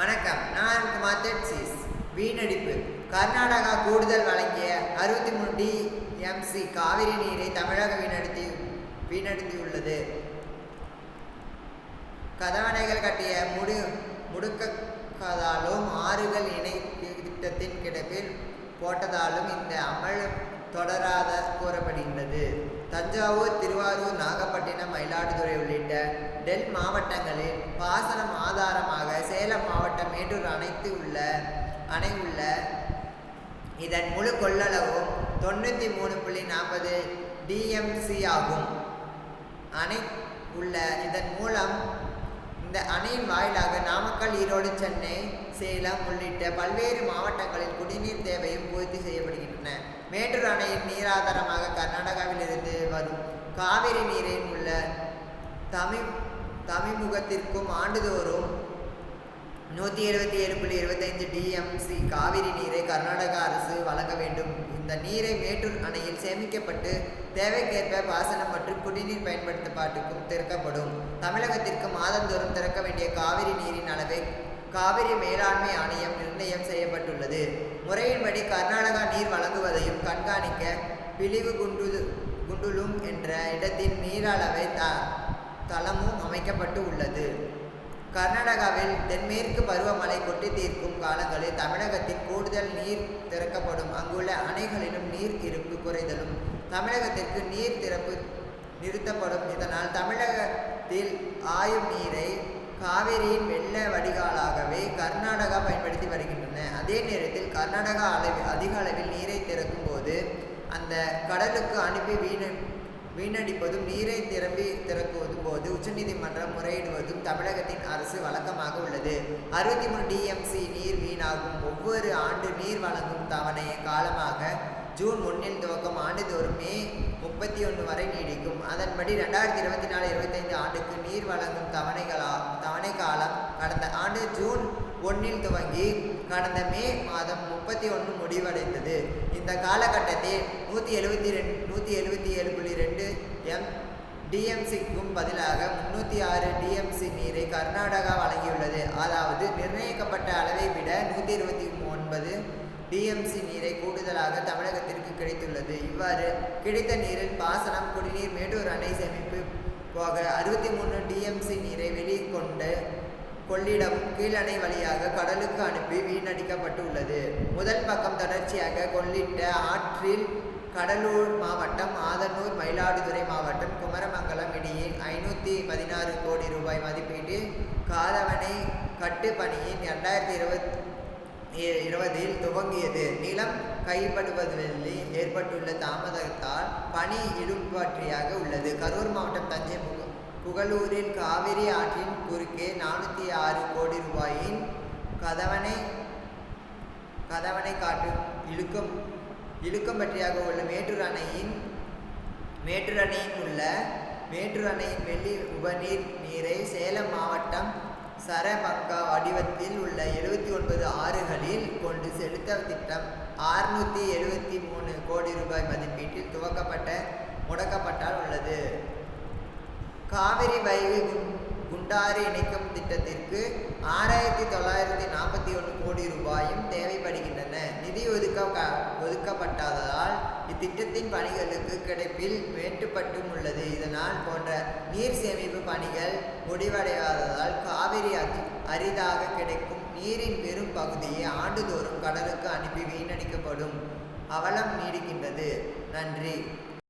வணக்கம். நான் குமார் வீணடிப்பு. கர்நாடகா கூடுதல் வழங்கிய அறுபத்தி மூணு டிஎம்சி காவிரி நீரை தமிழக வீணடித்து வீணடித்தியுள்ளது கதவணைகள் கட்டிய முடு முடுக்கதாலும் ஆறுகள் இணை திட்டத்தின் கிடப்பில் போட்டதாலும் இந்த அமல் தொடராத கூறப்படுகின்றது. தஞ்சாவூர் திருவாரூர் நாகப்பட்டினம் மயிலாடுதுறை உள்ளிட்ட டெல் மாவட்டங்களில் பாசனம் ஆதாரமாக சேலம் மாவட்டம் மேட்டூர் அணைத்து உள்ள அணை உள்ள இதன் முழு கொள்ளளவும் தொண்ணூற்றி மூணு புள்ளி நாற்பது டிஎம்சி ஆகும். அணை உள்ள இதன் மூலம் இந்த அணையின் வாயிலாக நாமக்கல் ஈரோடு சென்னை சேலம் உள்ளிட்ட பல்வேறு மாவட்டங்களில் குடிநீர் தேவையும் பூர்த்தி செய்யப்படுகின்றன. மேட்டூர் அணையின் நீராதாரமாக கர்நாடகாவில் இருந்து வரும் காவிரி நீரில் உள்ள தமிழ் தமிழ்முகத்திற்கும் ஆண்டுதோறும் நூற்றி எழுபத்தி ஏழு புள்ளி இருபத்தைந்து டிஎம்சி காவிரி நீரை கர்நாடக அரசு வழங்க வேண்டும். இந்த நீரை மேட்டூர் அணையில் சேமிக்கப்பட்டு தேவைக்கேற்ப பாசனம் மற்றும் குடிநீர் பயன்படுத்தப்பாட்டுக்கும் திறக்கப்படும். தமிழகத்திற்கு மாதந்தோறும் திறக்க வேண்டிய காவிரி நீரின் அளவை காவிரி மேலாண்மை ஆணையம் நிர்ணயம் செய்யப்பட்டுள்ளது. முறையின்படி கர்நாடகா நீர் வழங்குவதையும் கண்காணிக்க பிழிவு குண்டு குண்டுலும் என்ற இடத்தின் நீரளவை த தளமும் அமைக்கப்பட்டு உள்ளது. கர்நாடகாவில் தென்மேற்கு பருவமழை கொட்டி தீர்க்கும் காலங்களில் தமிழகத்தில் கூடுதல் நீர் திறக்கப்படும். அங்குள்ள அணைகளிலும் நீர் இருப்பு குறைதலும். தமிழகத்திற்கு நீர் திறப்பு நிறுத்தப்படும். இதனால் தமிழகத்தில் ஆயும் நீரை காவிரியின் வெள்ள வடிகாலாகவே கர்நாடகா பயன்படுத்தி வருகின்றன. அதே நேரத்தில் கர்நாடகா அளவில் அதிக அளவில் நீரை திறக்கும் போது அந்த கடலுக்கு அனுப்பி வீண வீணடிப்பதும் நீரை திறம்பி திறக்குவதும் போது உச்சநீதிமன்றம் முறையிடுவதும் தமிழகத்தின் அரசு வழக்கமாக உள்ளது. அறுபத்தி மூணு டிஎம்சி நீர் வீணாகும். ஒவ்வொரு ஆண்டு நீர் வழங்கும் தவணை காலமாக ஜூன் ஒன்றில் துவக்கம் ஆண்டுதோறும் மே முப்பத்தி ஒன்று வரை நீடிக்கும். அதன்படி ரெண்டாயிரத்தி இருபத்தி நாலு இருபத்தைந்து ஆண்டுக்கு நீர் வழங்கும் தவணைகளா ஆண்டு ஜூன் ஒன்றில் துவங்கி கடந்த மே மாதம் முப்பத்தி ஒன்று முடிவடைந்தது. இந்த காலகட்டத்தில் நூற்றி எழுபத்தி ரெண்டு நூற்றி எழுபத்தி ஏழு புள்ளி ரெண்டு எம் டிஎம்சிக்கும் பதிலாக முன்னூற்றி ஆறு டிஎம்சி நீரை கர்நாடகா வழங்கியுள்ளது. அதாவது நிர்ணயிக்கப்பட்ட அளவை விட நூற்றி இருபத்தி ஒன்பது டிஎம்சி நீரை கூடுதலாக தமிழகத்திற்கு கிடைத்துள்ளது. இவ்வாறு கிடைத்த நீரில் பாசனம் குடிநீர் மேட்டூர் அணை சேமிப்பு போக அறுபத்தி மூணு டிஎம்சி நீரை வெளிக்கொண்டு கொள்ளிடம் கீழணை வழியாக கடலுக்கு அனுப்பி வீணடிக்கப்பட்டு உள்ளது முதல் பக்கம் தொடர்ச்சியாக கொள்ளிட்ட ஆற்றில் கடலூர் மாவட்டம் ஆதனூர் மயிலாடுதுறை மாவட்டம் குமரமங்கலம் இடையே ஐநூற்றி பதினாறு கோடி ரூபாய் மதிப்பீட்டில் காதவனை கட்டுப்பணியின் ரெண்டாயிரத்தி இருபத்தி இருபதில் துவங்கியது. நிலம் கைப்படுவதில் ஏற்பட்டுள்ள தாமதத்தால் பணி இழுபற்றியாக உள்ளது. கரூர் மாவட்டம் தஞ்சை புகழூரில் காவிரி ஆற்றின் குறுக்கே நானூற்றி ஆறு கோடி ரூபாயின் கதவனை கதவனை காட்டும் இழுக்கம் பற்றியாக உள்ள மேட்டூர் அணையின் மேட்டூர் அணையின் உள்ள மேட்டூர் அணையின் வெள்ளி உபநீர் நீரை சேலம் மாவட்டம் சரபங்கா வடிவத்தில் உள்ள எழுபத்தி ஒன்பது ஆறுகளில் கொண்டு செலுத்த திட்டம் ஆறுநூற்றி எழுபத்தி மூணு கோடி ரூபாய் மதிப்பீட்டில் துவக்கப்பட்ட முடக்கப்பட்டால் உள்ளது காவிரி வைகை குண்டாறு இணைக்கும் திட்டத்திற்கு ஆறாயிரத்தி தொள்ளாயிரத்தி நாற்பத்தி ஒன்று கோடி ரூபாயும் தேவைப்படுகின்றன. நிதி ஒதுக்க ஒதுக்கப்பட்டாததால் இத்திட்டத்தின் பணிகளுக்கு கிடைப்பில் வேட்டுப்பட்டும் உள்ளது. இதனால் போன்ற நீர் சேமிப்பு பணிகள் முடிவடையாததால் காவிரி அதி அரிதாக கிடைக்கும் நீரின் பெரும் பகுதியை ஆண்டுதோறும் கடலுக்கு அனுப்பி வீணடிக்கப்படும் அவலம் நீடிக்கின்றது. நன்றி.